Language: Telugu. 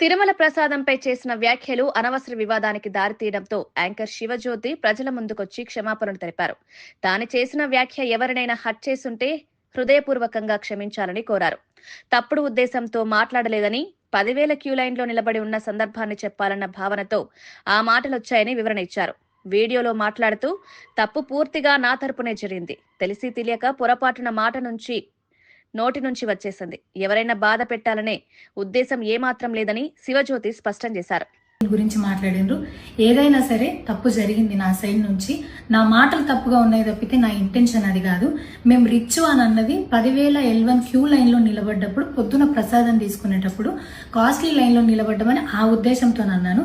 తిరుమల ప్రసాదంపై చేసిన వ్యాఖ్యలు అనవసర వివాదానికి దారితీయడంతో యాంకర్ శివజ్యోతి ప్రజల ముందుకొచ్చి క్షమాపణలు తెలిపారు. తాను చేసిన వ్యాఖ్య ఎవరినైనా హట్ చేసుంటే హృదయపూర్వకంగా క్షమించాలని కోరారు. తప్పుడు ఉద్దేశంతో మాట్లాడలేదని పదివేల క్యూ లైన్లో నిలబడి ఉన్న సందర్భాన్ని చెప్పాలన్న భావనతో ఆ మాటలొచ్చాయని వివరణ ఇచ్చారు. వీడియోలో మాట్లాడుతూ తప్పు పూర్తిగా నా తరపునే జరిగింది. తెలిసి తెలియక పొరపాటున మాట నుంచి నోటి నుంచి వచ్చేసింది. ఎవరైనా బాధ పెట్టాలనే ఉద్దేశం ఏమాత్రం లేదని శివజ్యోతి స్పష్టం చేశారు. దీని గురించి మాట్లాడిండ్రు. ఏదైనా సరే తప్పు జరిగింది నా సైడ్ నుంచి. నా మాటలు తప్పుగా ఉన్నాయి తప్పితే నా ఇంటెన్షన్ అది కాదు. మేము రిచ్ అని అన్నది పదివేల ఎల్వన్ క్యూ లైన్లో నిలబడ్డప్పుడు పొద్దున ప్రసాదం తీసుకునేటప్పుడు కాస్ట్లీ లైన్లో నిలబడ్డమని ఆ ఉద్దేశంతో అన్నాను.